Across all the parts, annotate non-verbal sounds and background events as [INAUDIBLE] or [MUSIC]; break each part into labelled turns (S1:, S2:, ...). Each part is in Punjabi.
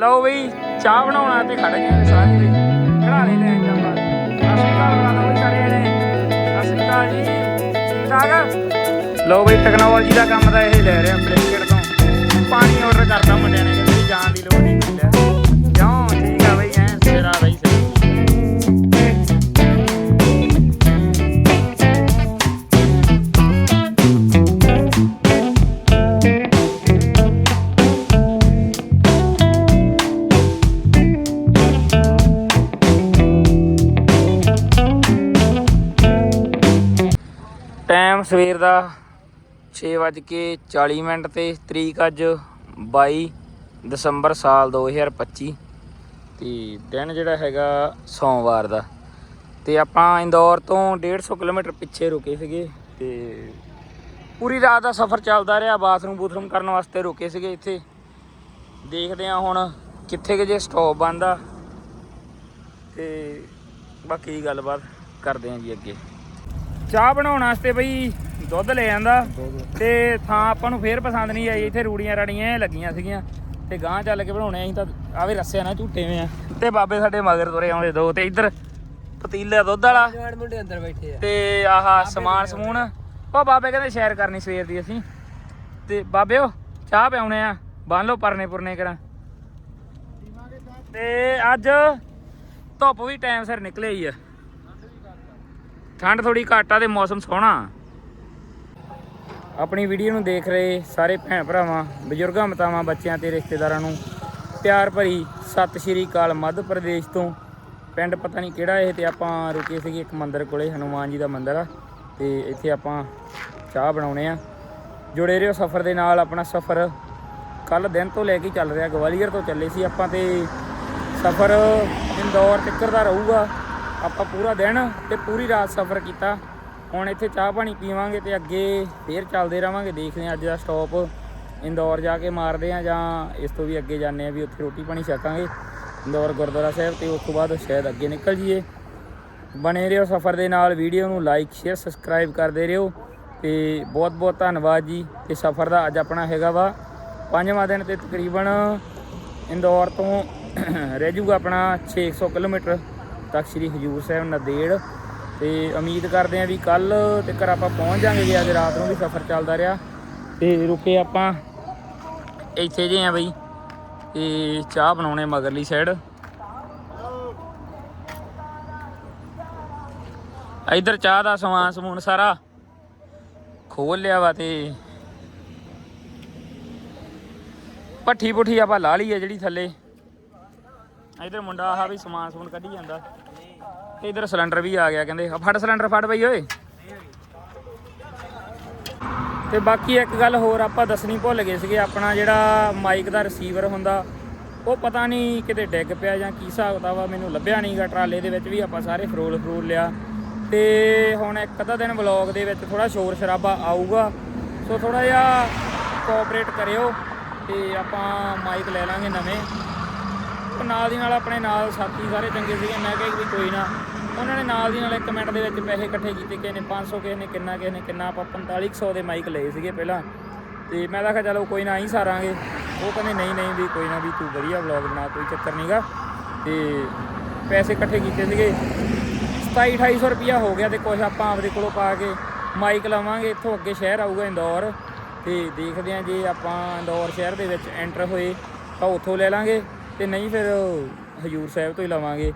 S1: ਲਓ ਬਈ, ਚਾਹ ਬਣਾਉਣਾ ਤੇ ਖੜ ਗਏ ਨੇ ਸਾਰੇ ਬਈ ਘੜਾਲੇ ਲੈ ਜਾਂਦਾ ਸਤਿ ਸ਼੍ਰੀ ਅਕਾਲ ਬੁਲਾ ਦੋ ਸਾਰੇ ਜਣੇ ਸਤਿ ਜੀ। ਠੀਕ ਠਾਕ ਲਓ ਬਈ ਟੈਕਨੋਲੋਜੀ ਦਾ ਕੰਮ ਤਾਂ ਇਹ ਲੈ ਰਿਹਾ ਬਲਿੰਕਟ ਤੋਂ। ਪਾਣੀ ਆਰਡਰ ਕਰਦਾ ਮੁੰਡਿਆਂ ਨੇ, ਕਹਿੰਦੇ ਜਾਣ ਦੀ ਲੋੜ ਨਹੀਂ ਟਾਈਮ ਸਵੇਰ ਦਾ 6:40 ਮਿੰਟ ਤੇ ਤਰੀਕ ਅੱਜ 22 ਦਸੰਬਰ ਸਾਲ 2025 ਤੇ ਦਿਨ ਜਿਹੜਾ ਹੈਗਾ ਸੋਮਵਾਰ ਦਾ। ਤੇ ਆਪਾਂ ਇੰਦੌਰ ਤੋਂ 150 ਕਿਲੋਮੀਟਰ ਪਿੱਛੇ ਰੁਕੇ ਸੀਗੇ ਤੇ ਪੂਰੀ ਰਾਤ ਦਾ ਸਫ਼ਰ ਚੱਲਦਾ ਰਿਹਾ, ਬਾਥਰੂਮ ਬੂਥਰੂਮ ਕਰਨ ਵਾਸਤੇ ਰੁਕੇ ਸੀਗੇ ਇੱਥੇ। ਦੇਖਦੇ ਆ ਹੁਣ ਕਿੱਥੇ ਕਿ ਜੇ ਸਟਾਪ ਬੰਦਾ ਤੇ ਬਾਕੀ ਗੱਲਬਾਤ ਕਰਦੇ ਆ ਜੀ ਅੱਗੇ। ਚਾਹ ਬਣਾਉਣ ਵਾਸਤੇ ਬਈ ਦੁੱਧ ਲੈ ਜਾਂਦਾ ਤੇ ਥਾਂ ਆਪਾਂ ਨੂੰ ਫੇਰ ਪਸੰਦ ਨਹੀਂ ਆਈ। ਇੱਥੇ ਰੂੜੀਆਂ ਰਾੜੀਆਂ ਲੱਗੀਆਂ ਸੀਗੀਆਂ ਤੇ ਗਾਂ ਚੱਲ ਕੇ ਬਣਾਉਣੇ ਅਸੀਂ ਤਾਂ ਆਵੇ ਰੱਸਿਆ ਨਾ ਝੂਟੇ ਵੇਂ ਆ। ਤੇ ਬਾਬੇ ਸਾਡੇ ਮਗਰ ਤੁਰੇ ਆਉਂਦੇ ਦੋ ਤੇ ਇੱਧਰ ਪਤੀਲਾ ਦੁੱਧ ਵਾਲਾ
S2: ਜਵਾਨ ਮੁੰਡੇ ਅੰਦਰ ਬੈਠੇ ਆ।
S1: ਤੇ ਆਹ ਸਮਾਨ ਸਮੂਨ। ਉਹ ਬਾਬੇ ਕਹਿੰਦੇ ਸ਼ੇਅਰ ਕਰਨੀ ਸਵੇਰ ਦੀ ਅਸੀਂ। ਤੇ ਬਾਬਿਓ ਚਾਹ ਪਿਆਉਣੇ ਆ। ਬੰਨ ਲਓ ਪਰਨੇ ਪੁਰਨੇ ਕਰਾਂ। ਤੇ ਅੱਜ ਧੁੱਪ ਵੀ ਟਾਈਮ ਸਿਰ ਨਿਕਲੇ ਹੀ ਆ। ਠੰਡ ਥੋੜੀ ਘੱਟ ਆ ਤੇ ਮੌਸਮ ਸੋਹਣਾ। ਆਪਣੀ ਵੀਡੀਓ ਨੂੰ ਦੇਖ ਰਹੇ ਸਾਰੇ ਭੈਣ ਭਰਾਵਾਂ, ਬਜ਼ੁਰਗਾਂ, ਮਤਾਵਾਂ, ਬੱਚਿਆਂ ਤੇ ਰਿਸ਼ਤੇਦਾਰਾਂ ਨੂੰ ਪਿਆਰ ਭਰੀ ਸਤਿ ਸ਼੍ਰੀ ਅਕਾਲ। ਮੱਧ ਪ੍ਰਦੇਸ਼ ਤੋਂ ਪਿੰਡ ਪਤਾ ਨਹੀਂ ਕਿਹੜਾ ਇਹ ਤੇ ਆਪਾਂ ਰੁਕੇ ਸੀਗੇ ਇੱਕ ਮੰਦਿਰ ਕੋਲੇ, ਹਨੂਮਾਨ ਜੀ ਦਾ ਮੰਦਿਰ ਆ ਤੇ ਇੱਥੇ ਆਪਾਂ ਚਾਹ ਬਣਾਉਣੇ ਆ। ਜੁੜੇ ਰਹੋ ਸਫ਼ਰ ਦੇ ਨਾਲ, ਆਪਣਾ ਸਫ਼ਰ ਕੱਲ ਦਿਨ ਤੋਂ ਲੈ ਕੇ ਚੱਲ ਰਿਹਾ, ਗਵਾਲੀਅਰ ਤੋਂ ਚੱਲੇ ਸੀ ਆਪਾਂ ਤੇ ਸਫ਼ਰ ਇੰਦੌਰ ਤੱਕ ਦਾ ਰਹੂਗਾ। ਆਪਾਂ ਪੂਰਾ ਦਿਨ ਤੇ ਪੂਰੀ ਰਾਤ ਸਫ਼ਰ ਕੀਤਾ। ਹੁਣ ਇੱਥੇ ਚਾਹ ਪਾਣੀ ਪੀਵਾਂਗੇ ਤੇ ਅੱਗੇ ਫੇਰ ਚੱਲਦੇ ਰਵਾਂਗੇ ਦੇਖਦੇ ਹਾਂ ਅੱਜ ਦਾ ਸਟਾਪ ਇੰਦੌਰ ਜਾ ਕੇ ਮਾਰਦੇ ਆ ਜਾਂ ਇਸ ਤੋਂ ਵੀ ਅੱਗੇ ਜਾਂਦੇ ਆ ਵੀ ਉੱਥੇ ਰੋਟੀ ਪਾਣੀ ਛਕਾਂਗੇ। ਇੰਦੌਰ ਗੁਰਦੁਆਰਾ ਸਾਹਿਬ ਤੇ ਉਸ ਤੋਂ ਬਾਅਦ ਸ਼ਾਇਦ ਅੱਗੇ ਨਿਕਲ ਜਾਈਏ। ਬਣੇ ਰਹੋ ਸਫ਼ਰ ਦੇ ਨਾਲ, ਵੀਡੀਓ ਨੂੰ ਲਾਈਕ ਸ਼ੇਅਰ ਸਬਸਕ੍ਰਾਈਬ ਕਰਦੇ ਰਹੋ। ਤੇ ਬਹੁਤ ਬਹੁਤ ਧੰਨਵਾਦ ਜੀ। ਤੇ ਸਫ਼ਰ ਦਾ ਅੱਜ ਆਪਣਾ ਹੈਗਾ ਵਾ ਪੰਜਵਾਂ ਦਿਨ ਤੇ ਤਕਰੀਬਨ ਇੰਦੌਰ ਤੋਂ ਰਹਿ ਜੂਗਾ ਆਪਣਾ 600 ਕਿਲੋਮੀਟਰ। ਤੱਕ ਸ੍ਰੀ ਹਜੂਰ ਸਾਹਿਬ ਨੰਦੇੜ। ਤੇ ਉਮੀਦ ਕਰਦੇ ਆਂ ਵੀ ਕੱਲ ਤੱਕ ਆਪਾਂ ਪਹੁੰਚ ਜਾਾਂਗੇ ਜੇ, ਅੱਜ ਰਾਤ ਨੂੰ ਵੀ ਸਫ਼ਰ ਚੱਲਦਾ ਰਿਹਾ। ਤੇ ਰੁਕੇ ਆਪਾਂ ਇੱਥੇ ਜੇ ਆ ਬਈ, ਤੇ ਚਾਹ ਬਣਾਉਣੇ ਮਗਰਲੀ ਸਾਈਡ ਇਧਰ ਚਾਹ ਦਾ ਸਮਾਨ ਸਮੂਨ ਸਾਰਾ ਖੋਲ ਲਿਆ ਵਾ ਤੇ ਪੱਠੀ ਪੁੱਠੀ ਆਪਾਂ ਲਾ ਲਈ ਹੈ ਜਿਹੜੀ ਥੱਲੇ। ਇਧਰ ਮੁੰਡਾ ਆਹ ਵੀ ਸਮਾਨ ਸਮੂਨ ਕੱਢੀ ਜਾਂਦਾ। ਤੇ ਇਧਰ ਸਿਲੰਡਰ ਵੀ ਆ ਗਿਆ, ਕਹਿੰਦੇ ਆ ਫੜ ਸਿਲੰਡਰ, ਫੜ ਬਈ ਓਏ। ਤੇ ਬਾਕੀ ਇੱਕ ਗੱਲ ਹੋਰ ਆਪਾਂ ਦੱਸਣੀ ਭੁੱਲ ਗਏ ਸੀਗੇ, ਆਪਣਾ ਜਿਹੜਾ ਮਾਈਕ ਦਾ ਰਿਸੀਵਰ ਹੁੰਦਾ, ਉਹ ਪਤਾ ਨਹੀਂ ਕਿਤੇ ਡਿੱਗ ਪਿਆ ਜਾਂ ਕੀ ਹਿਸਾਬ ਕਿਤਾਬ ਆ, ਮੈਨੂੰ ਲੱਭਿਆ ਨਹੀਂਗਾ ਟਰਾਲੇ ਦੇ ਵਿੱਚ ਵੀ ਆਪਾਂ ਸਾਰੇ ਫਰੋਲ ਫਰੂਲ ਲਿਆ। ਤੇ ਹੁਣ ਇੱਕ ਅੱਧਾ ਦਿਨ ਵਲੌਗ ਦੇ ਵਿੱਚ ਥੋੜਾ ਸ਼ੋਰ ਸ਼ਰਾਬਾ ਆਊਗਾ, ਸੋ ਥੋੜਾ ਜਿਹਾ ਕੋਆਪਰੇਟ ਕਰਿਓ ਤੇ ਆਪਾਂ ਮਾਈਕ ਲੈ ਲਾਂਗੇ ਨਵੇਂ। ਨਾਲ ਦੀ ਨਾਲ ਆਪਣੇ ਨਾਲ ਸਾਥੀ ਸਾਰੇ ਚੰਗੇ ਸੀਗੇ, ਮੈਂ ਕਿਹਾ ਵੀ ਕੋਈ ਨਾ। ਉਹਨਾਂ ਨੇ ਨਾਲ ਦੀ ਨਾਲ ਇੱਕ ਮਿੰਟ ਦੇ ਵਿੱਚ ਪੈਸੇ ਇਕੱਠੇ ਕੀਤੇ, ਕਿਸੇ ਨੇ 500 ਕਿਸੇ ਨੇ ਕਿੰਨਾ, ਕਿਸੇ ਨੇ ਕਿੰਨਾ, ਆਪਾਂ 4500 ਦੇ ਮਾਈਕ ਲਏ ਸੀਗੇ ਪਹਿਲਾਂ। ਤੇ ਮੈਂ ਤਾਂ ਕਿਹਾ ਚਲੋ ਕੋਈ ਨਾ ਹੀ ਸਾਰਾਂਗੇ। ਉਹ ਕਹਿੰਦੇ, ਨਹੀਂ ਨਹੀਂ ਵੀ ਕੋਈ ਨਾ ਵੀ ਤੂੰ ਵਧੀਆ ਵਲੌਗ ਬਣਾ, ਕੋਈ ਚੱਕਰ ਨਹੀਂਗਾ ਤੇ ਪੈਸੇ ਇਕੱਠੇ ਕੀਤੇ ਸੀਗੇ। 27 2800 ਰੁਪਿਆ ਹੋ ਗਿਆ ਤੇ ਕੁਝ ਆਪਾਂ ਆਪਦੇ ਕੋਲੋਂ ਪਾ ਕੇ ਮਾਈਕ ਲਵਾਂਗੇ। ਇੱਥੋਂ ਅੱਗੇ ਸ਼ਹਿਰ ਆਊਗਾ ਇੰਦੌਰ। ਤੇ ਦੇਖਦੇ ਆਂ ਜੇ ਆਪਾਂ ਇੰਦੌਰ ਸ਼ਹਿਰ ਦੇ ਵਿੱਚ ਐਂਟਰ ਹੋਏ ਤਾਂ ਉੱਥੋਂ ਲੈ ਲਾਂਗੇ। ਤੇ ਨਹੀਂ ਫਿਰ ਹਜੂਰ ਸਾਹਿਬ ਤੋਂ ਹੀ ਲਵਾਂਗੇ।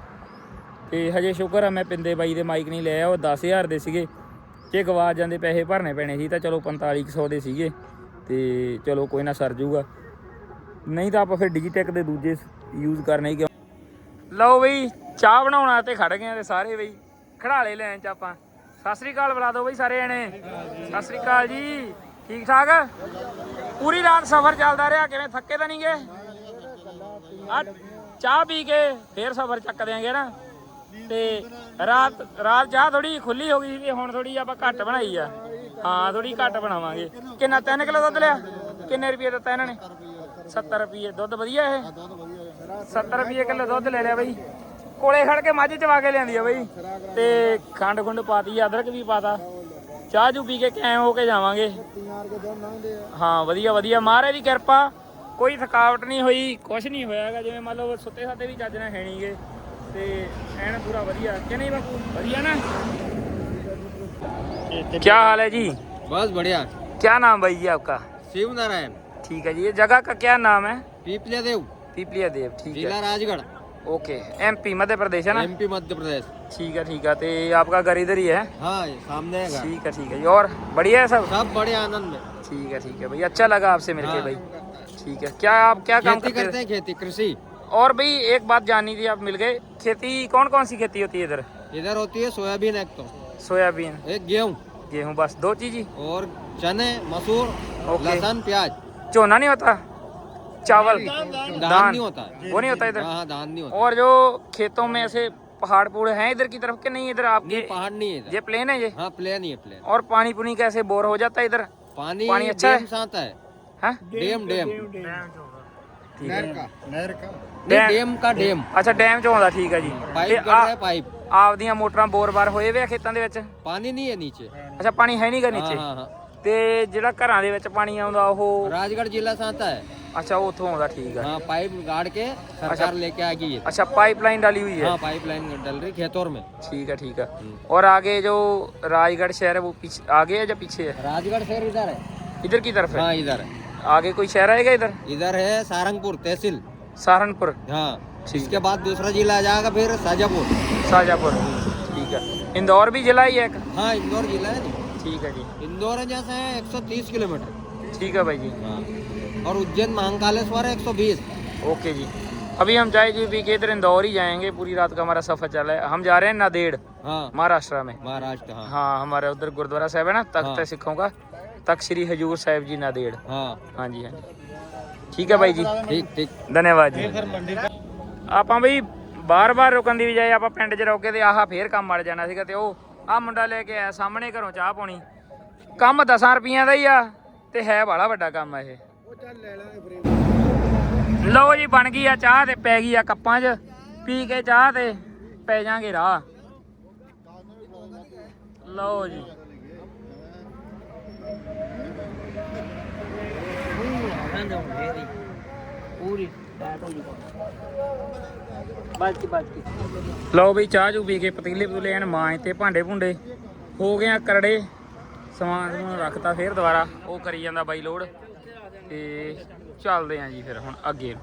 S1: ਤੇ ਹਜੇ ਸ਼ੁਕਰ ਆ ਮੈਂ ਪਿੰਦੇ ਬਾਈ ਦੇ ਮਾਈਕ ਨਹੀਂ ਲਿਆ, ਉਹ 10000 ਦੇ ਸੀਗੇ। ਜੇ ਗਵਾਚ ਜਾਂਦੇ ਪੈਸੇ ਭਰਨੇ ਪੈਣੇ ਸੀ ਤਾਂ ਚਲੋ 4500 ਦੇ ਸੀਗੇ। ਤੇ ਚਲੋ ਕੋਈ ਨਾ ਸਰ ਜੂਗਾ। ਨਹੀਂ ਤਾਂ ਆਪਾਂ ਫਿਰ ਡਿਜੀਟੈਕ ਦੇ ਦੂਜੇ ਯੂਜ਼ ਕਰਨੇ ਹੀ ਕਿਉਂ? ਲਓ ਬਈ, ਚਾਹ ਬਣਾਉਣਾ ਤੇ ਖੜ ਗਏ ਤੇ ਸਾਰੇ ਬਈ। ਖੜਾਲੇ ਲੈਣ ਚ ਆਪਾਂ। ਸਤਿ ਸ੍ਰੀ ਅਕਾਲ ਬੁਲਾ ਦਿਓ ਬਈ ਸਾਰੇ ਜਣੇ। ਸਤਿ ਸ੍ਰੀ ਅਕਾਲ ਜੀ। ਠੀਕ ਠਾਕ? ਪੂਰੀ ਰਾਤ ਸਫ਼ਰ ਚੱਲਦਾ ਰਿਹਾ, ਕਿਵੇਂ ਥੱਕੇ ਤਾਂ ਨਹੀਂ ਗਏ ਆ ਚਾਹ ਪੀ ਕੇ ਫੇਰ ਸਫ਼ਰ ਚੱਕ ਦਿਆਂਗੇ ਨਾ। ਤੇ ਰਾਤ ਰਾਤ ਚਾਹ ਥੋੜੀ ਖੁੱਲੀ ਹੋ ਗਈ ਸੀ ਹੁਣ ਥੋੜੀ ਆਪਾਂ ਘੱਟ ਬਣਾਈ ਆ। ਹਾਂ ਥੋੜੀ ਘੱਟ ਬਣਾਵਾਂਗੇ। ਕਿੰਨਾ 3 ਕਿਲੋ ਦੁੱਧ ਲਿਆ? ਕਿੰਨੇ ਰੁਪਏ ਦਿੱਤਾ ਇਹਨਾਂ ਨੇ? 70 ਰੁਪਏ। ਦੁੱਧ ਵਧੀਆ ਇਹ? 70 ਰੁਪਏ ਕਿਲੋ ਦੁੱਧ ਲੈ ਲਿਆ ਬਈ। ਕੋਲੇ ਖੜ ਕੇ ਮੱਝ ਚਵਾ ਕੇ ਲਿਆਂਦੀ ਆ ਬਈ। ਤੇ ਖੰਡ ਖੁੰਡ ਪਾਤੀ, ਅਦਰਕ ਵੀ ਪਾਤਾ। ਚਾਹ ਜੂ ਪੀ ਕੇ ਕੈਂ ਹੋ ਕੇ ਜਾਵਾਂਗੇ? ਹਾਂ, ਵਧੀਆ ਵਧੀਆ। ਮਹਾਰਾਜ ਦੀ ਕਿਰਪਾ। ਕੋਈ ਥਕਾਵਟ ਨਹੀਂ ਹੋਈ ਕੁਝ ਨਹੀਂ ਹੋਇਆ ਹੈਗਾ ਜਿਵੇਂ ਮੰਨ ਲਓ ਸੁੱਤੇ ਸਾਤੇ ਵੀ ਚੱਜ ਨਾਲ ਹੈ ਨਹੀਂਗੇ ਤੇ ਐਨ ਪੂਰਾ ਵਧੀਆ ਕਿ ਨਹੀਂ ਬਾਪੂ ਵਧੀਆ ਨਾ ਕੀ ਹਾਲ है जी
S2: बस बढ़िया
S1: क्या नाम भाई जी आपका
S2: शिव नारायण
S1: ठीक है जी ये जगह का क्या नाम है
S2: पीपलिया देव
S1: पीपलिया देव ठीक
S2: जिला
S1: है
S2: राजगढ़
S1: ओके एमपी मध्य प्रदेश है ना
S2: एमपी मध्य प्रदेश
S1: ठीक है ठीक है तो ये आपका घर इधर ही है
S2: हाँ ये सामने है घर।
S1: ठीक है ठीक है जी और बढ़िया है सब
S2: सब बड़े आनंद में
S1: ठीक है ठीक है भाई अच्छा लगा आपसे मिलके
S2: हाँ।
S1: भाई ठीक है। क्या आप क्या काम करते
S2: करते हैं खेती कृषि।
S1: और भाई एक बात जाननी थी आप मिल गए। खेती कौन कौन सी खेती होती है इधर?
S2: इधर होती है सोयाबीन एक तो।
S1: सोयाबीन।
S2: एक गेहूँ।
S1: गेहूँ बस। दो चीज़ ही।
S2: और चने मसूर। लहसुन प्याज।
S1: चोना नहीं होता? चावल।
S2: धान। नहीं होता।
S1: वो नहीं होता इधर?
S2: हाँ हाँ, धान नहीं होता।
S1: और जो खेतों में ऐसे पहाड़ पूड़ हैं इधर की तरफ़ के? नहीं इधर आपके
S2: पहाड़ नहीं है
S1: ये प्लेन है ये?
S2: हाँ प्लेन ही है प्लेन।
S1: और पानी पुनी कैसे बोर हो जाता है इधर?
S2: पानी
S1: पानी अच्छा है?
S2: है।
S1: हैं
S2: डैम डैम
S1: ठीक है
S2: नहीं,
S1: डैम-
S2: डैम का डैम
S1: ਅੱਛਾ ਡੈਮ ਚ ਆਉਂਦਾ ਠੀਕ ਹੈ ਜੀ
S2: पाइप
S1: ਤੇ
S2: कर
S1: ਆ-
S2: रहा है पाइप
S1: ਆਪਦੀਆਂ ਮੋਟਰਾਂ ਬੋਰ-ਬਾਰ ਹੋਏ ਵੇ ਆ ਖੇਤਾਂ ਦੇ ਵਿੱਚ
S2: पानी नहीं है नीचे
S1: ਅੱਛਾ ਪਾਣੀ ਹੈ ਨਹੀਂਗਾ
S2: हाँ
S1: ਨੀਚੇ
S2: हाँ हाँ
S1: ਤੇ ਜਿਹੜਾ ਘਰਾਂ ਦੇ ਵਿੱਚ ਪਾਣੀ ਆਉਂਦਾ ਉਹ
S2: राजगढ़ जिला से आता है
S1: ਅੱਛਾ ਉਹ ਉੱਥੋਂ ਆਉਂਦਾ ਠੀਕ ਹੈ
S2: हाँ पाइप गाड़ के
S1: अच्छा।
S2: सरकार लेके आ गई है
S1: अच्छा पाइपलाइन डाली हुई है
S2: हाँ पाइप लाइन डल रही खेतों में
S1: ठीक है ठीक है
S2: हम्म।
S1: और आगे जो राजगढ़ शहर है वो पीछे आगे है या पीछे है
S2: राजगढ़ शहर इधर है
S1: इधर की तरफ है
S2: हाँ इधर है
S1: आगे कोई शहर आएगा इधर?
S2: इधर है सहारनपुर तहसील।
S1: सहारनपुर।
S2: हाँ इसके बाद दूसरा जिला आ जाएगा फिर शाजापुर
S1: शाजापुर ठीक है। इंदौर भी जिला ही है
S2: हाँ इंदौर जिला है।
S1: ठीक है जी।
S2: इंदौर है जैसे है 130 किलोमीटर।
S1: ठीक है भाई जी।
S2: हाँ और उज्जैन महाकालेश्वर है 120
S1: ओके जी। अभी हम चाहे जी भी के इधर इंदौर ही जाएँगे पूरी रात का हमारा सफ़र चला है। हम जा रहे हैं नादेड़
S2: हाँ।
S1: महाराष्ट्र में।
S2: महाराष्ट्र हाँ।
S1: हाँ हमारे उधर गुरुद्वारा साहब है ना तख्त है
S2: हाँ।
S1: सिखों का। ਤੱਕ ਸ੍ਰੀ ਹਜੂਰ ਸਾਹਿਬ
S2: ਜੀ
S1: ਨਾਦੇੜ ਹਾਂ। ਹਾਂਜੀ ਹਾਂਜੀ। ਠੀਕ ਹੈ ਬਾਈ ਜੀ।
S2: ਠੀਕ ਠੀਕ।
S1: ਧੰਨਵਾਦ ਜੀ। ਆਪਾਂ ਬਈ ਬਾਰ-ਬਾਰ ਰੁਕਣ ਦੀ ਬਜਾਏ ਆਪਾਂ ਪਿੰਡ 'ਚ ਰੋਕੇ ਤੇ ਆਹਾ ਫੇਰ ਕੰਮ ਮੜ ਜਾਣਾ ਸੀਗਾ ਤੇ ਉਹ ਆ ਮੁੰਡਾ ਲੈ ਕੇ ਆਇਆ ਸਾਹਮਣੇ ਘਰੋਂ ਚਾਹ ਪਾਉਣੀ। ਕੰਮ 10 ਰੁਪਈਆਂ ਦਾ ਹੀ ਆ ਤੇ ਹੈ ਬੜਾ ਵੱਡਾ ਕੰਮ ਆ ਇਹ। ਲਓ ਜੀ ਬਣ ਗਈ ਆ ਚਾਹ ਤੇ ਪੈ ਗਈ ਆ ਕੱਪਾਂ 'ਚ। ਪੀ ਕੇ ਚਾਹ ਤੇ ਪੈ ਜਾਾਂਗੇ ਰਾਹ। ਲਓ ਜੀ। ਲਓ ਬਈ ਚਾਹ ਚੂ ਪੀ ਕੇ ਪਤੀਲੇ ਪਤੂਲੇ ਐਨ ਮਾਂਜ ਤੇ ਭਾਂਡੇ ਭੁੰਡੇ ਹੋ ਗਿਆ ਕਰੜੇ ਸਮਾਨ ਨੂੰ ਰੱਖਤਾ ਫੇਰ ਦੁਬਾਰਾ ਉਹ ਕਰੀ ਜਾਂਦਾ ਬਾਈ ਲੋਡ ਤੇ ਚੱਲਦੇ ਆਂ ਜੀ ਫਿਰ ਹੁਣ ਅੱਗੇ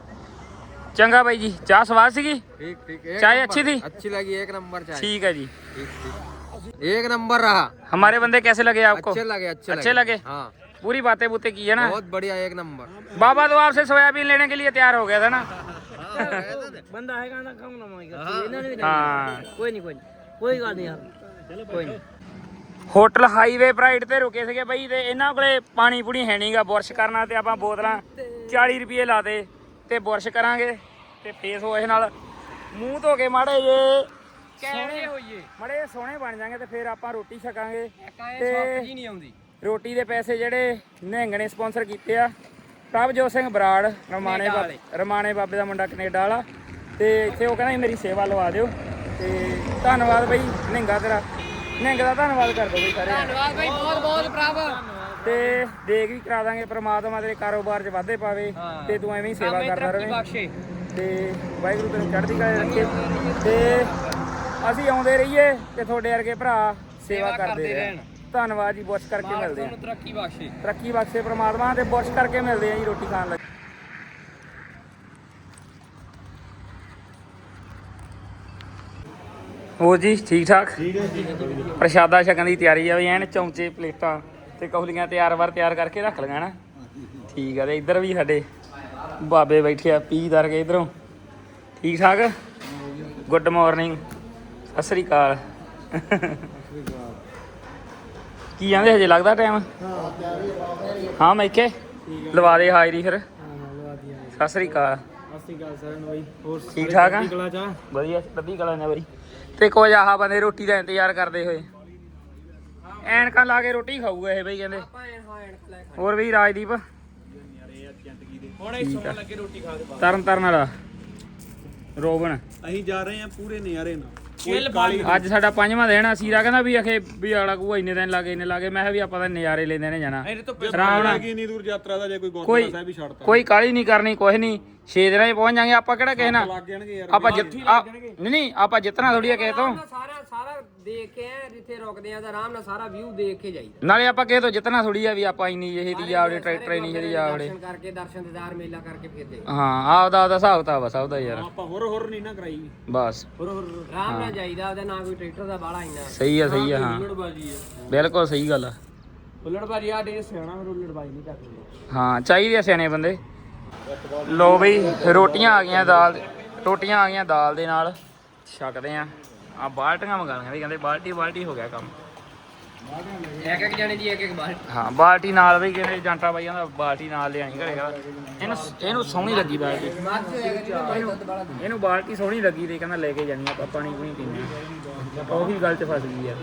S1: ਚੰਗਾ ਬਾਈ ਜੀ ਚਾਹ ਸਵਾਦ ਸੀਗੀ
S2: ठीक ठीक एक
S1: चाय
S2: नंबर।
S1: अच्छी थी?
S2: अच्छी लगी एक नंबर चाय
S1: ठीक है जी
S2: ठीक ठीक एक नंबर रहा
S1: हमारे बंदे कैसे लगे आपको
S2: अच्छे लगे अच्छे
S1: अच्छे लगे?
S2: हाँ
S1: पूरी बातें बूते की है ना
S2: बहुत बढ़िया एक नंबर
S1: बाबा तो आपसे सोयाबीन लेने के लिए तैयार हो गया था ना
S3: बंदा है गाना कम
S1: ना
S3: कोई नहीं कोई नहीं कोई ਗੱਲ ਨਹੀਂ ਯਾਰ। ਕੋਈ ਨਹੀਂ।
S1: ਹੋਟਲ ਹਾਈਵੇ ਪ੍ਰਾਈਡ ਤੇ ਰੁਕੇ ਸੀਗੇ ਬਈ ਤੇ ਇਹਨਾਂ ਕੋਲੇ ਪਾਣੀ ਪੂਣੀ ਹੈ ਨਹੀਂਗਾ ਬੁਰਸ਼ ਕਰਨਾ ਤੇ ਆਪਾਂ ਬੋਤਲਾਂ 40 ਰੁਪਏ ਲਾਤੇ ਤੇ ਬੁਰਸ਼ ਕਰਾਂਗੇ ਤੇ ਫੇਸ ਹੋਏ ਨਾਲ ਮੂੰਹ ਧੋ ਕੇ ਮਾੜੇ ਜੇ ਕਹਿਣੇ ਹੋਈਏ। ਮੜੇ ਸੋਹਣੇ ਬਣ ਜਾਾਂਗੇ ਤੇ ਫਿਰ ਆਪਾਂ ਰੋਟੀ ਛਕਾਂਗੇ ਤੇ ਰੋਟੀ ਦੇ ਪੈਸੇ ਜਿਹੜੇ ਨਿਹੰਗ ਨੇ ਸਪਾਂਸਰ ਕੀਤੇ ਆ। ਪ੍ਰਭਜੋਤ ਸਿੰਘ ਬਰਾੜ ਰਮਾਣੇ ਬਾਬੇ ਰਮਾਣੇ ਬਾਬੇ ਦਾ ਮੁੰਡਾ ਕੈਨੇਡਾ ਵਾਲਾ। ਤੇ ਇੱਥੇ ਉਹ ਕਹਿੰਦਾ ਮੇਰੀ ਸੇਵਾ ਲਵਾ ਦਿਓ। ਤੇ ਧੰਨਵਾਦ ਬਈ ਨਿਹੰਗਾ ਤੇਰਾ। ਨਿਹੰਗ ਦਾ ਧੰਨਵਾਦ ਕਰ ਦਿਓ ਬਈ ਸਾਰੇ। ਧੰਨਵਾਦ ਬਈ ਬਹੁਤ ਬਹੁਤ ਭਰਾਵਾ ਤੇ ਦੇਖ ਵੀ ਕਰਾ ਦਾਂਗੇ ਪ੍ਰਮਾਤਮਾ ਤੇਰੇ ਕਾਰੋਬਾਰ 'ਚ ਵਾਧੇ ਪਾਵੇ ਤੇ ਤੂੰ ਐਵੇਂ ਹੀ ਸੇਵਾ ਕਰਦਾ ਰਹੇ। ਤੇ ਵਾਹਿਗੁਰੂ ਤੈਨੂੰ ਚੜ੍ਹਦੀ ਕਲਾ ਰੱਖੇ। ਤੇ ਅਸੀਂ ਆਉਂਦੇ ਰਹੀਏ ਤੇ ਤੁਹਾਡੇ ਵਰਗੇ ਭਰਾ ਸੇਵਾ ਕਰਦੇ ਰਹਿਣ। ਧੰਨਵਾਦ ਜੀ ਬੁਰਸ਼ ਕਰਕੇ ਮਿਲਦੇ ਆ
S2: ਤਰੱਕੀ ਬਖਸ਼ੇ।
S1: ਤਰੱਕੀ ਬਖਸ਼ੇ ਪ੍ਰਮਾਤਮਾ ਤੇ ਬੁਰਸ਼ ਕਰਕੇ ਮਿਲਦੇ ਆ ਜੀ ਰੋਟੀ ਖਾਣ ਲੱਗੇ। ਹੋ ਜੀ ਠੀਕ ਠਾਕ? ਪ੍ਰਸ਼ਾਦਾ ਛਕਣ ਦੀ ਤਿਆਰੀ ਆ ਵੀ ਐਨ ਚੌਂਚੇ ਪਲੇਟਾਂ ਤੇ ਕੌਲੀਆਂ ਤਿਆਰ ਵਾਰ ਤਿਆਰ ਕਰਕੇ ਰੱਖ ਲਈਆਂ ਨਾ। ਠੀਕ ਆ ਤੇ ਇੱਧਰ ਵੀ ਸਾਡੇ ਬਾਬੇ ਬੈਠੇ ਆ ਪੀਦਾਰ ਕੇ ਇਧਰੋਂ। ਠੀਕ ਠਾਕ? ਗੁੱਡ ਮਾਰਨਿੰਗ ਸਤਿ ਸ੍ਰੀ ਅਕਾਲ। ਕੀ ਆਂਦੇ ਹਜੇ, ਲੱਗਦਾ ਟਾਈਮ ਹਾਂ ਮੈਂ ਕਿ ਲਵਾ ਦੇ ਹਾਜ਼ਰੀ ਫਿਰ। ਸਤਿ ਸ੍ਰੀ ਅਕਾਲ। ਠੀਕ ਠਾਕ ਆ? ਵਧੀਆ ਰੱਬੀ ਕਲਾ ਨੇ ਬਰੀ ਤੇ ਕੁਝ ਆਹ ਬੰਦੇ ਰੋਟੀ ਦਾ ਇੰਤਜ਼ਾਰ ਕਰਦੇ ਹੋਏ। ਐਨਕਾਂ ਲਾ ਕੇ ਰੋਟੀ ਖਾਊਗਾ ਇਹ ਬਈ, ਕਹਿੰਦੇ। ਹੋਰ ਵੀ ਰਾਜਦੀਪ?
S3: ਹੁਣ ਇਹ ਸੌਣ ਲੱਗੇ ਰੋਟੀ ਖਾ ਕੇ
S1: ਤਰਨ ਤਰਨ ਵਾਲਾ। ਰੋਬਨ
S4: ਅਸੀਂ ਜਾ ਰਹੇ ਹਾਂ ਪੂਰੇ ਨਜ਼ਾਰੇ ਨਾਲ।
S1: ਅੱਜ ਸਾਡਾ ਪੰਜਵਾਂ ਦਿਨ ਆ ਸੀਰਾ ਕਹਿੰਦਾ ਵੀ ਅਖੇ ਵੀ ਆਲਾ ਕੋ ਇੰਨੇ ਦਿਨ ਲੱਗੇ ਇੰਨੇ ਲੱਗੇ ਮੈਂ ਕਿਹਾ ਵੀ ਆਪਾਂ ਤਾਂ ਨਜ਼ਾਰੇ ਲੈਂਦੇ ਨੇ ਜਾਣਾ। ਆਰਾਮ ਨਾਲ।
S4: ਇੰਨੀ ਦੂਰ ਯਾਤਰਾ ਦਾ ਜੇ ਕੋਈ
S1: ਕੋਈ
S4: ਗੋਤਰਾ ਸਾਹਿਬ ਹੀ ਛੱਡਤਾ।
S1: ਕੋਈ ਕਾਲੀ ਨਹੀਂ ਕਰਨੀ ਕੁਛ ਨਹੀਂ। 6 ਦਿਨਾਂ 'ਚ ਪਹੁੰਚ ਜਾਾਂਗੇ ਆਪਾਂ ਕਿਹੜਾ ਕਿਸੇ ਨਾਲ?
S4: ਲੱਗ ਜਾਣਗੇ ਯਾਰ।
S1: ਆਪਾਂ ਜਿੱਤ ਨਹੀਂ ਨਹੀਂ ਆਪਾਂ ਜਿੱਤਣਾ ਥੋੜੀ ਆ ਕਿਸੇ ਤੋਂ।
S3: ਦੇਖ ਕੇ ਆ ਜਿੱਥੇ ਰੁਕਦੇ ਆ ਤਾਂ ਆਰਾਮ ਨਾਲ ਸਾਰਾ ਵਿਊ ਦੇਖ ਕੇ ਜਾਈਦਾ।
S1: ਨਾਲੇ ਆਪਾਂ ਕਿਸੇ ਤੋਂ ਜਿੱਤਣਾ ਥੋੜੀ ਆ ਵੀ ਆਪਾਂ ਇੰਨੀ ਜਿਹੀ ਦੀ ਆਵੜੇ ਟਰੈਕਟਰ ਇੰਨੀ ਜਿਹੀ ਆਵੜੇ
S3: ਦਰਸ਼ਨ ਕਰਕੇ ਦਰਸ਼ਨ ਦਿਦਾਰ ਮੇਲਾ ਕਰਕੇ ਫਿਰਦੇ
S1: ਹਾਂ ਆਪਦਾ ਆਪਦਾ ਹਿਸਾਬ ਤਾਂ ਸਭ ਦਾ ਯਾਰ।
S4: ਆਪਾਂ ਹੋਰ ਹੋਰ ਨਹੀਂ ਨਾ ਕਰਾਈ।
S1: ਬਸ।
S3: ਆਰਾਮ ਨਾਲ ਜਾਈਦਾ ਉਹਦਾ ਨਾ ਕੋਈ ਟਰੈਕਟਰ ਦਾ ਬਾਲਾ ਇੰਨਾ।
S1: ਸਹੀ ਆ ਸਹੀ ਆ ਹਾਂ। ਬਿਲਕੁਲ ਸਹੀ ਗੱਲ ਆ।
S3: ਉਲੜਬਾਜੀ ਆ ਡੇ ਸਿਆਣਾ ਫਿਰ ਉਲੜਬਾਜੀ ਨਹੀਂ ਕਰਦੇ
S1: ਹਾਂ ਚਾਹੀਦੇ ਆ ਸਿਆਣੇ ਬੰਦੇ। ਲੋ ਬਈ ਰੋਟੀਆਂ ਆ ਗਈਆਂ ਦਾਲ ਰੋਟੀਆਂ ਆ ਗਈਆਂ ਦਾਲ ਦੇ ਨਾਲ। ਛਕਦੇ ਆ। ਆ ਬਾਲਟੀਆਂ ਮੰਗਾਲੀਆਂ ਵੀ ਕਹਿੰਦੇ ਬਾਲਟੀ ਬਾਲਟੀ ਹੋ ਗਿਆ ਕੰਮ।
S3: ਇੱਕ ਇੱਕ ਜਣੇ ਦੀ ਇੱਕ ਇੱਕ ਬਾਲ
S1: ਹਾਂ ਬਾਲਟੀ ਨਾਲ ਵੀ ਕਹਿੰਦੇ ਜਾਂਟਾ ਬਾਈਆਂ ਦਾ ਬਾਲਟੀ ਨਾਲ ਲਿਆਣੀ ਘਰੇ ਕਹਿੰਦਾ ਇਹਨੂੰ ਇਹਨੂੰ ਸੋਹਣੀ ਲੱਗੀ ਬਾਲਟੀ। ਇਹਨੂੰ ਬਾਲਟੀ ਸੋਹਣੀ ਲੱਗੀ ਤੇ ਕਹਿੰਦਾ ਲੈ ਕੇ ਜਾਣੀ ਆਪਾਂ ਪਾਣੀ ਪੂਣੀ ਪੀਣੇ ਆ। ਉਹੀ ਗੱਲ 'ਚ ਫਸ ਗਈ ਯਾਰ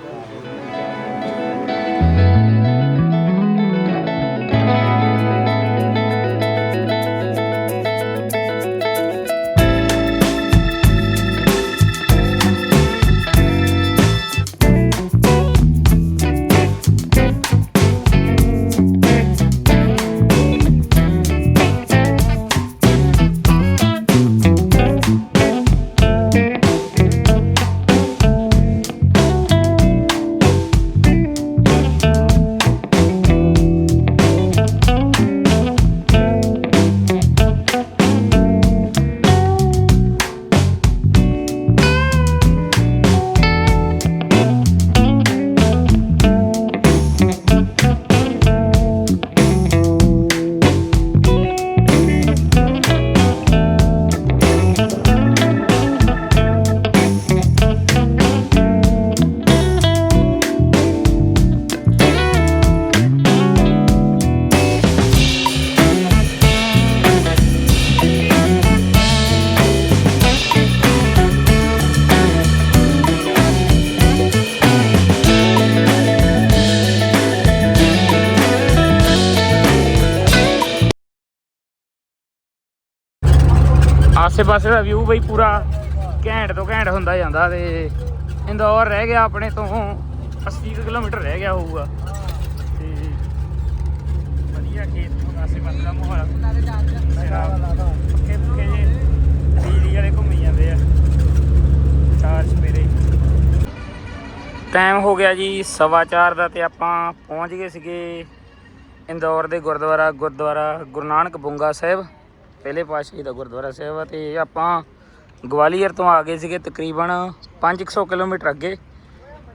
S1: ਆਸੇ ਪਾਸੇ ਦਾ ਵਿਊ ਬਈ ਪੂਰਾ ਘੈਂਟ ਤੋਂ ਘੈਂਟ ਹੁੰਦਾ ਜਾਂਦਾ ਤੇ ਇੰਦੌਰ ਰਹਿ ਗਿਆ ਆਪਣੇ ਤੋਂ 80 ਕੁ ਕਿਲੋਮੀਟਰ ਰਹਿ ਗਿਆ ਹੋਊਗਾ। ਤੇ ਵਧੀਆ ਖੇਤ ਆਸੇ ਪਾਸੇ ਦਾ ਮਾਹੌਲ ਮੇਰਾ ਪੱਕੇ ਜੇ ਬਿਜਲੀ ਵਾਲੇ ਘੁੰਮੀ ਜਾਂਦੇ ਆ। ਚਾਰ ਸਵੇਰੇ ਟਾਈਮ ਹੋ ਗਿਆ ਜੀ ਸਵਾ ਚਾਰ ਦਾ ਤੇ ਆਪਾਂ ਪਹੁੰਚ ਗਏ ਸੀਗੇ ਇੰਦੌਰ ਦੇ ਗੁਰਦੁਆਰਾ ਗੁਰਦੁਆਰਾ ਗੁਰੂ ਨਾਨਕ ਬੁੰਗਾ ਸਾਹਿਬ। ਪਹਿਲੇ ਪਾਤਸ਼ਾਹੀ ਦਾ ਗੁਰਦੁਆਰਾ ਸਾਹਿਬ ਆ ਤੇ ਆਪਾਂ ਗਵਾਲੀਅਰ ਤੋਂ ਆ ਗਏ ਸੀਗੇ ਤਕਰੀਬਨ 500 ਕਿਲੋਮੀਟਰ ਅੱਗੇ।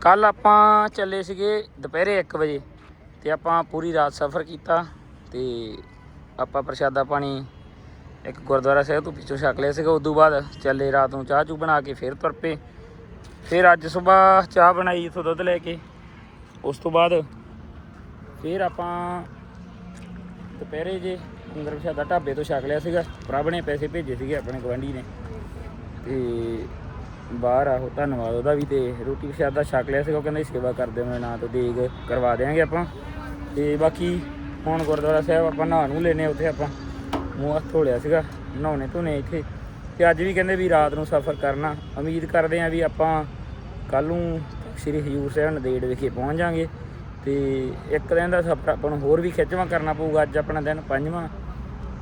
S1: ਕੱਲ ਆਪਾਂ ਚੱਲੇ ਸੀਗੇ ਦੁਪਹਿਰੇ 1 ਵਜੇ ਤੇ ਆਪਾਂ ਪੂਰੀ ਰਾਤ ਸਫ਼ਰ ਕੀਤਾ ਤੇ ਆਪਾਂ ਪ੍ਰਸ਼ਾਦਾ ਪਾਣੀ ਇੱਕ ਗੁਰਦੁਆਰਾ ਸਾਹਿਬ ਤੋਂ ਪਿੱਛੋਂ ਛਕ ਲਿਆ ਸੀਗਾ। ਉਦੋਂ ਬਾਅਦ ਚੱਲੇ ਰਾਤ ਨੂੰ ਚਾਹ ਚੂ ਬਣਾ ਕੇ ਫਿਰ ਤੁਰ ਪਏ। ਫਿਰ ਅੱਜ ਸਵੇਰ ਚਾਹ ਬਣਾਈ ਇੱਥੋਂ ਦੁੱਧ ਲੈ ਕੇ। ਉਸ ਤੋਂ ਬਾਅਦ ਫਿਰ ਆਪਾਂ ਦੁਪਹਿਰੇ ਜੇ ਲੰਗਰ ਪ੍ਰਸ਼ਾਦਾ ਢਾਬੇ ਤੋਂ ਛਕ ਲਿਆ ਸੀਗਾ। ਪ੍ਰਭ ਨੇ ਪੈਸੇ ਭੇਜੇ ਸੀਗੇ ਆਪਣੇ ਗਵਾਂਢੀ ਨੇ। ਤੇ ਬਾਹਰ ਆਹੋ, ਧੰਨਵਾਦ ਉਹਦਾ ਵੀ ਤੇ ਰੋਟੀ ਪ੍ਰਸ਼ਾਦਾ ਛਕ ਲਿਆ ਸੀਗਾ, ਉਹ ਕਹਿੰਦਾ ਸੇਵਾ ਕਰਦੇ ਮੇਰੇ ਨਾਂ ਤੋਂ ਦੇਗ ਕਰਵਾ ਦੇਾਂਗੇ ਆਪਾਂ। ਤੇ ਬਾਕੀ ਹੁਣ ਗੁਰਦੁਆਰਾ ਸਾਹਿਬ ਆਪਾਂ ਨਹਾ ਨੂੰ ਲੈਨੇ ਉੱਥੇ ਆਪਾਂ ਮੂੰਹ ਹੱਥ ਧੋ ਲਿਆ ਸੀਗਾ, ਨਹਾਉਣੇ ਧੋਣੇ ਇੱਥੇ। ਤੇ ਅੱਜ ਵੀ ਕਹਿੰਦੇ ਵੀ ਰਾਤ ਨੂੰ ਸਫ਼ਰ ਕਰਨਾ। ਉਮੀਦ ਕਰਦੇ ਆਂ ਵੀ ਆਪਾਂ ਕੱਲ ਨੂੰ ਸ੍ਰੀ ਹਜੂਰ ਸਾਹਿਬ ਨੰਦੇੜ ਵਿਖੇ ਪਹੁੰਚ ਜਾਾਂਗੇ। ਤੇ ਇੱਕ ਦਿਨ ਦਾ ਸਫ਼ਰ ਆਪਾਂ ਨੂੰ ਹੋਰ ਵੀ ਖਿੱਚਵਾਂ ਕਰਨਾ ਪਊਗਾ, ਅੱਜ ਆਪਣਾ ਦਿਨ ਪੰਜਵਾਂ।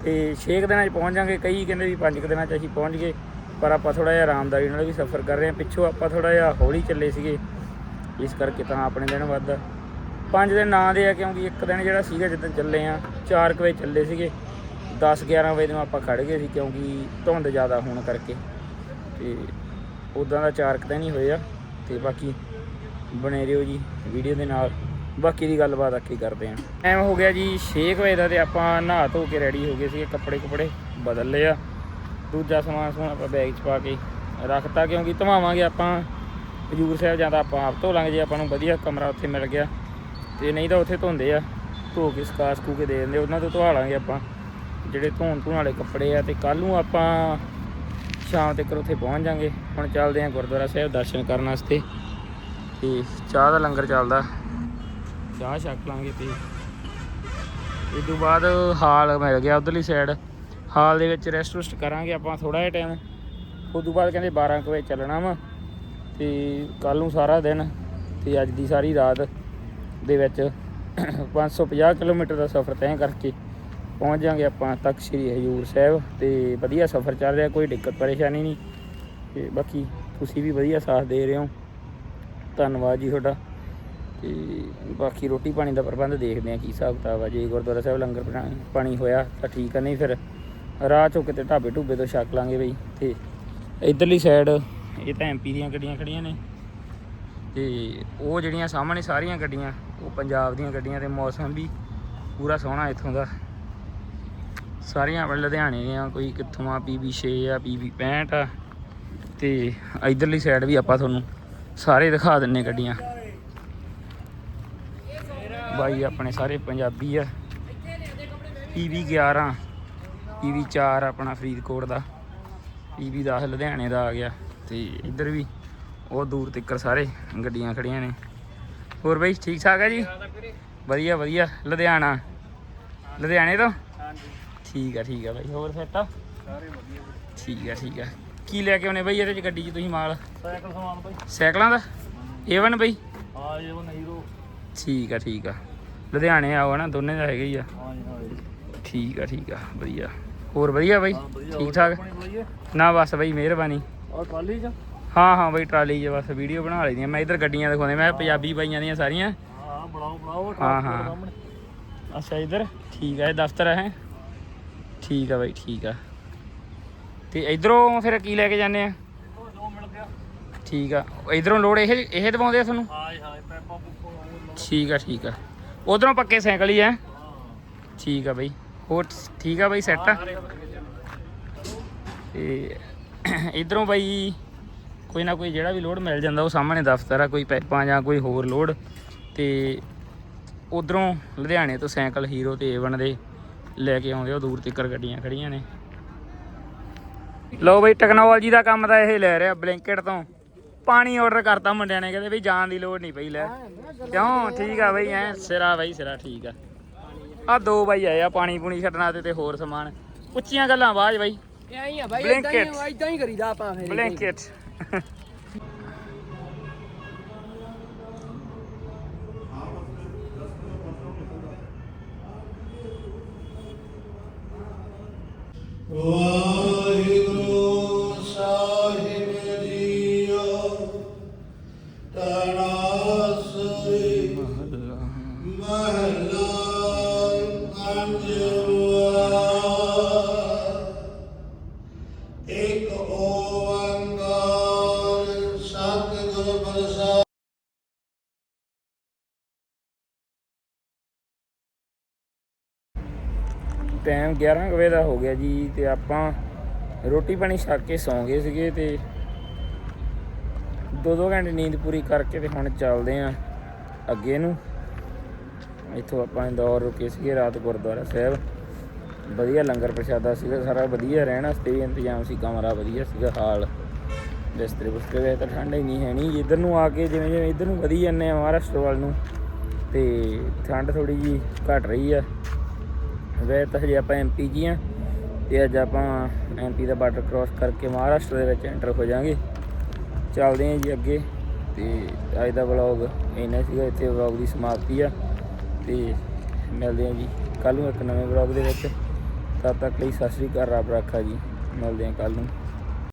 S1: ਤੇ 6 ਦਿਨਾਂ 'ਚ ਪਹੁੰਚ ਜਾਾਂਗੇ, ਕਈ ਕਹਿੰਦੇ ਵੀ 5 ਦਿਨਾਂ 'ਚ ਅਸੀਂ ਪਹੁੰਚ ਗਏ, ਪਰ ਆਪਾਂ ਥੋੜਾ ਜਿਹਾ ਆਰਾਮਦਾਰੀ ਨਾਲ ਵੀ ਸਫ਼ਰ ਕਰ ਰਹੇ ਹਾਂ। ਪਿੱਛੋਂ ਆਪਾਂ ਥੋੜਾ ਜਿਹਾ ਹੌਲੀ ਚੱਲੇ ਸੀਗੇ, ਇਸ ਕਰਕੇ ਤਾਂ ਆਪਣੇ ਦਿਨ ਵੱਧ। ਪੰਜ ਦਿਨ ਨਾਂ ਦੇ ਆ, ਕਿਉਂਕਿ ਇੱਕ ਦਿਨ ਜਿਹੜਾ ਸੀਗਾ ਜਦੋਂ ਚੱਲੇ ਆ 4 ਵਜੇ ਚੱਲੇ ਸੀਗੇ 10 11 ਵਜੇ ਨੂੰ ਆਪਾਂ ਖੜ ਗਏ ਸੀ, ਕਿਉਂਕਿ ਧੁੰਦ ਜ਼ਿਆਦਾ ਹੋਣ ਕਰਕੇ। ਤੇ ਉਦਾਂ ਦਾ 4 ਦਿਨ ਹੀ ਹੋਏ ਆ, ਤੇ ਬਾਕੀ ਬਣੇ ਰਹੋ ਜੀ, ਵੀਡੀਓ ਦੇ ਨਾਲ। ਬਾਕੀ ਦੀ ਗੱਲਬਾਤ ਆਖੀ ਕਰਦੇ ਆਂ। ਟਾਈਮ ਹੋ ਗਿਆ ਜੀ 6 ਵਜੇ ਦਾ ਤੇ ਆਪਾਂ ਨਹਾ ਧੋ ਕੇ ਰੈਡੀ ਹੋ ਗਏ ਸੀ ਕੱਪੜੇ ਕੁਪੜੇ, ਬਦਲ ਲਏ ਆ। ਦੂਜਾ ਸਮਾਨ ਸਮੂਨ ਆਪਾਂ ਬੈਗ 'ਚ ਪਾ ਕੇ ਰੱਖਤਾ ਕਿਉਂਕਿ ਧਵਾਵਾਂਗੇ ਆਪਾਂ। ਹਜੂਰ ਸਾਹਿਬ ਜਾਂ ਤਾਂ ਆਪਾਂ ਆਪ ਧੋ ਲਾਂਗੇ ਜੇ ਆਪਾਂ ਨੂੰ ਵਧੀਆ ਕਮਰਾ ਉੱਥੇ ਮਿਲ ਗਿਆ। ਤੇ ਨਹੀਂ ਤਾਂ ਉੱਥੇ ਧੋਂਦੇ ਆ, ਧੋ ਕੇ ਸੁਕਾ ਸਕੂ ਕੇ ਦੇ ਦਿੰਦੇ, ਉਹਨਾਂ ਤੋਂ ਧਵਾ ਲਾਂਗੇ ਆਪਾਂ। ਜਿਹੜੇ ਧੋਣ ਧੋਣ ਵਾਲੇ ਕੱਪੜੇ ਆ ਤੇ ਕੱਲ ਨੂੰ ਆਪਾਂ ਸ਼ਾਮ ਤੱਕ ਉੱਥੇ ਪਹੁੰਚ ਜਾਾਂਗੇ। ਹੁਣ ਚੱਲਦੇ ਆਂ ਗੁਰਦੁਆਰਾ ਸਾਹਿਬ ਦਰਸ਼ਨ ਕਰਨ ਵਾਸਤੇ। ਤੇ ਚਾਹ ਦਾ ਲੰਗਰ ਚੱਲਦਾ। ਚਾਹ ਛਕ ਲਾਂਗੇ ਤੇ ਇਸ ਤੋਂ ਬਾਅਦ ਹਾਲ ਮਿਲ ਗਿਆ ਉਧਰਲੀ ਸਾਈਡ ਹਾਲ ਦੇ ਵਿੱਚ ਰੈਸਟ ਰੁਸਟ ਕਰਾਂਗੇ ਆਪਾਂ ਥੋੜਾ ਜਿਹਾ ਟਾਈਮ ਉਸ ਤੋਂ ਬਾਅਦ ਕਹਿੰਦੇ 12 ਕੁ ਵਜੇ ਚੱਲਣਾ ਵਾ ਤੇ ਕੱਲ ਨੂੰ ਸਾਰਾ ਦਿਨ ਤੇ ਅੱਜ ਦੀ ਸਾਰੀ ਰਾਤ ਦੇ ਵਿੱਚ [COUGHS] 550 ਕਿਲੋਮੀਟਰ ਦਾ ਸਫ਼ਰ ਤੈਅ ਕਰਕੇ ਪਹੁੰਚ ਜਾਾਂਗੇ ਆਪਾਂ ਤੱਕ ਸ੍ਰੀ ਹਜੂਰ ਸਾਹਿਬ ਤੇ ਵਧੀਆ ਸਫ਼ਰ ਚੱਲ ਰਿਹਾ, ਕੋਈ ਦਿੱਕਤ ਪਰੇਸ਼ਾਨੀ ਨਹੀਂ। ਤੇ ਬਾਕੀ ਤੁਸੀਂ ਵੀ ਵਧੀਆ ਸਾਥ ਦੇ ਰਹੇ ਹੋ। ਧੰਨਵਾਦ ਜੀ ਤੁਹਾਡਾ। ਤੇ ਬਾਕੀ ਰੋਟੀ ਪਾਣੀ ਦਾ ਪ੍ਰਬੰਧ ਦੇਖਦੇ ਆ ਕੀ ਹਿਸਾਬ ਕਿਤਾਬ ਆ। ਜੇ ਗੁਰਦੁਆਰਾ ਸਾਹਿਬ ਲੰਗਰ ਪਾਣੀ ਹੋਇਆ ਤਾਂ ਠੀਕ ਆ, ਨਹੀਂ ਫਿਰ ਰਾਹ ਚੋਂ ਕਿਤੇ ਢਾਬੇ ਢੂਬੇ ਤੋਂ ਛਕ ਲਾਂਗੇ ਬਈ ਤੇ ਇਧਰਲੀ ਸਾਈਡ ਇਹ ਤਾਂ ਐਮਪੀ ਦੀਆਂ ਗੱਡੀਆਂ ਖੜੀਆਂ ਨੇ ਤੇ ਉਹ ਜਿਹੜੀਆਂ ਸਾਹਮਣੇ ਸਾਰੀਆਂ ਗੱਡੀਆਂ, ਉਹ ਪੰਜਾਬ ਦੀਆਂ ਗੱਡੀਆਂ ਤੇ ਮੌਸਮ ਵੀ ਪੂਰਾ ਸੋਹਣਾ ਇੱਥੋਂ ਦਾ। ਸਾਰੀਆਂ ਆਪਣੇ ਲੁਧਿਆਣੇ ਦੀਆਂ, ਕੋਈ ਕਿੱਥੋਂ ਆ ਪੀਬੀ 6 ਆ ਪੀਬੀ 65 ਆ ਤੇ ਇਧਰਲੀ ਸਾਈਡ ਵੀ ਆਪਾਂ ਤੁਹਾਨੂੰ ਸਾਰੇ ਦਿਖਾ ਦਿੰਨੇ ਗੱਡੀਆਂ। ਬਾਈ ਆਪਣੇ ਸਾਰੇ ਪੰਜਾਬੀ ਆ। ਪੀਵੀ 11 ਪੀਵੀ 4 ਆਪਣਾ ਫਰੀਦਕੋਟ ਦਾ। ਪੀਵੀ 10 ਲੁਧਿਆਣੇ ਦਾ ਆ ਗਿਆ। ਤੇ ਇੱਧਰ ਵੀ ਉਹ ਦੂਰ ਤੱਕਰ ਸਾਰੇ ਗੱਡੀਆਂ ਖੜੀਆਂ ਨੇ। ਹੋਰ ਬਾਈ ਠੀਕ ਠਾਕ ਆ ਜੀ? ਵਧੀਆ ਵਧੀਆ। ਲੁਧਿਆਣਾ। ਲੁਧਿਆਣੇ ਤੋਂ? ਠੀਕ ਆ ਠੀਕ ਆ ਬਾਈ। ਹੋਰ ਸੈਟ ਆ? ਠੀਕ ਆ ਠੀਕ ਆ। ਕੀ ਲੈ ਕੇ ਆਉਨੇ ਬਾਈ ਇਹਦੇ ਚ ਗੱਡੀ 'ਚ ਤੁਸੀਂ ਮਾਲ?
S4: ਸਾਈਕਲ ਸਮਾਨ ਬਾਈ।
S1: ਸਾਈਕਲਾਂ ਦਾ? ਏਵਨ ਬਾਈ?
S4: ਹਾਂ ਇਹ ਉਹ ਹੀਰੋ
S1: ਠੀਕ ਆ ਠੀਕ ਆ। ਲੁਧਿਆਣੇ ਆਓ ਨਾ ਦੋਨੇ ਦਾ ਹੈਗੇ ਹੀ ਆ। ਠੀਕ ਆ ਠੀਕ ਆ ਵਧੀਆ। ਹੋਰ ਵਧੀਆ ਬਾਈ?
S4: ਹਾਂ ਵਧੀਆ
S1: ਠੀਕ ਠਾਕ?
S4: ਆਪਣੀ
S1: ਨਾ ਬਸ ਬਾਈ ਮਿਹਰਬਾਨੀ।
S4: ਔਰ ਟਰਾਲੀ ਚ?
S1: ਹਾਂ ਹਾਂ ਬਾਈ ਟਰਾਲੀ 'ਚ ਬਸ ਵੀਡੀਓ ਬਣਾ ਲਈ ਦੀਆਂ ਮੈਂ ਇੱਧਰ ਗੱਡੀਆਂ ਦਿਖਾਉਂਦੇ ਮੈਂ ਕਿਹਾ ਪੰਜਾਬੀ ਬਾਈਆਂ ਦੀਆਂ ਸਾਰੀਆਂ।
S4: ਹਾਂ ਬਣਾਓ ਬਣਾਓ
S1: ਹਾਂ,
S4: ਟਰਾਲੀ
S1: ਹਾਂ।
S4: ਸਾਹਮਣੇ।
S1: ਅੱਛਾ ਇੱਧਰ? ਠੀਕ ਆ ਇਹ ਦਫ਼ਤਰ ਹੈ? ਠੀਕ ਆ ਬਾਈ ਠੀਕ ਆ। ਤੇ ਇਧਰੋਂ ਫਿਰ ਕੀ ਲੈ ਕੇ ਜਾਂਦੇ ਆ?
S4: ਉਹ ਜੋ ਮਿਲ ਗਿਆ।
S1: ਠੀਕ ਆ। ਇਧਰੋਂ ਲੋੜ ਇਹ ਇਹ ਦਵਾਉਂਦੇ ਆ ਤੁਹਾਨੂੰ?
S4: ਹਾਂ ਜੀ ਹਾਂ।
S1: ਠੀਕ ਆ ਠੀਕ ਆ। ਉਧਰੋਂ ਪੱਕੇ ਸਾਈਕਲ ਹੀ ਆ। ਠੀਕ ਆ ਬਾਈ। ਹੋਰ ਠੀਕ ਆ ਬਾਈ ਸੈੱਟ ਆ। ਤੇ ਇਧਰੋਂ ਬਾਈ ਕੋਈ ਨਾ ਕੋਈ ਜਿਹੜਾ ਵੀ ਲੋਡ ਮਿਲ ਜਾਂਦਾ, ਉਹ ਸਾਹਮਣੇ ਦਫ਼ਤਰ ਆ, ਕੋਈ ਪੈਪਾਂ ਜਾਂ ਕੋਈ ਹੋਰ ਲੋਡ। ਤੇ ਉਧਰੋਂ ਲੁਧਿਆਣੇ ਤੋਂ ਸਾਈਕਲ ਹੀਰੋ ਤੇ ਏਵਨ ਦੇ ਲੈ ਕੇ ਆਉਂਦੇ ਉਹ ਦੂਰ ਤੱਕਰ ਗੱਡੀਆਂ ਖੜੀਆਂ ਨੇ। ਲਓ ਬਈ ਟੈਕਨੋਲੋਜੀ ਦਾ ਕੰਮ ਤਾਂ ਇਹ ਲੈ ਰਿਹਾ ਬਲੈਂਕਟ ਤੋਂ। ਪਾਣੀ ਆਰਡਰ ਕਰਤਾ ਮੁੰਡਿਆਂ ਨੇ ਕਹਿੰਦੇ ਵੀ ਜਾਣ ਦੀ ਲੋੜ ਨਹੀਂ ਪਈ ਲੈ। ਕਿਉਂ? ਠੀਕ ਆ ਬਈ ਐ ਸਿਰਾ ਬਈ ਸਿਰਾ ਠੀਕ ਆ। ਆ ਦੋ ਬਾਈ ਆਏ ਆ ਪਾਣੀ ਪੂਣੀ ਛੱਡਣਾ ਤੇ ਤੇ ਹੋਰ ਸਮਾਨ। ਉੱਚੀਆਂ ਗੱਲਾਂ ਆਵਾਜ਼ ਬਾਈ।
S3: ਆ ਇਦਾਂ ਹੀ
S1: Blanket.
S3: ਇਦਾਂ ਹੀ ਕਰੀਦਾ ਆਪਾਂ ਫਿਰ
S1: ਬਲੈਂਕਟ
S5: ਵਾਹਿਗੁਰੂ ਸਾਹਿਬ। ਤਨਾਸਰੀ ਮਹਲਾ ਪੰਜਵਾ ਇੱਕ ਓੰਕਾਰ ਸਤਿਗੁਰ ਪ੍ਰਸਾਦ
S1: ਟਾਈਮ 11 ਕੁ ਵਜੇ ਦਾ ਹੋ ਗਿਆ ਜੀ ਤੇ ਆਪਾਂ ਰੋਟੀ ਪਾਣੀ ਛਕ ਕੇ ਸੌਂ ਗਏ ਸੀਗੇ ਤੇ ਦੋ ਦੋ ਘੰਟੇ ਨੀਂਦ ਪੂਰੀ ਕਰਕੇ ਤੇ ਹੁਣ ਚੱਲਦੇ ਆਂ ਅੱਗੇ ਨੂੰ। ਇੱਥੋਂ ਆਪਾਂ ਇੰਦੌਰ ਰੁਕੇ ਸੀਗੇ, ਰਾਤ ਗੁਰਦੁਆਰਾ ਸਾਹਿਬ। ਵਧੀਆ ਲੰਗਰ ਪ੍ਰਸ਼ਾਦਾ ਸੀਗਾ, ਸਾਰਾ ਵਧੀਆ ਰਹਿਣ ਵਾਸਤੇ ਵੀ ਇੰਤਜ਼ਾਮ ਸੀ, ਕਮਰਾ ਵਧੀਆ ਸੀਗਾ, ਹਾਲ। ਬਿਸਤਰੇ ਬੁਸਤਰੇ ਵੇ ਤਾਂ ਠੰਡ ਹੀ ਨਹੀਂ ਹੈ ਨਹੀਂ। ਇੱਧਰ ਨੂੰ ਆ ਕੇ ਜਿਵੇਂ ਜਿਵੇਂ ਇੱਧਰ ਨੂੰ ਵਧੀ ਜਾਂਦੇ ਆ ਮਹਾਰਾਸ਼ਟਰ ਵੱਲ ਨੂੰ, ਤੇ ਠੰਡ ਥੋੜੀ ਜੀ ਘਟ ਰਹੀ ਆ। ਵੈਸੇ ਤਾਂ ਹਜੇ ਆਪਾਂ ਐਮਪੀ ਜੀ ਆ, ਤੇ ਅੱਜ ਆਪਾਂ ਐਮਪੀ ਦਾ ਬਾਰਡਰ ਕ੍ਰਾਸ ਕਰਕੇ ਮਹਾਰਾਸ਼ਟਰ ਦੇ ਵਿੱਚ ਐਂਟਰ ਹੋ ਜਾਾਂਗੇ ਚੱਲਦੇ ਹਾਂ ਜੀ ਅੱਗੇ। ਤੇ ਅੱਜ ਦਾ ਵਲੌਗ ਇੰਨਾ ਸੀਗਾ, ਇੱਥੇ ਵਲੌਗ ਦੀ ਸਮਾਪਤੀ ਆ। ਤੇ ਮਿਲਦੇ ਹਾਂ ਜੀ ਕੱਲ ਨੂੰ ਇੱਕ ਨਵੇਂ ਵਲੌਗ ਦੇ ਵਿੱਚ। ਤਦ ਤੱਕ ਲਈ ਸਤਿ ਸ੍ਰੀ ਅਕਾਲ, ਰੱਬ ਰੱਖਾ ਜੀ। ਮਿਲਦੇ ਹਾਂ ਕੱਲ ਨੂੰ।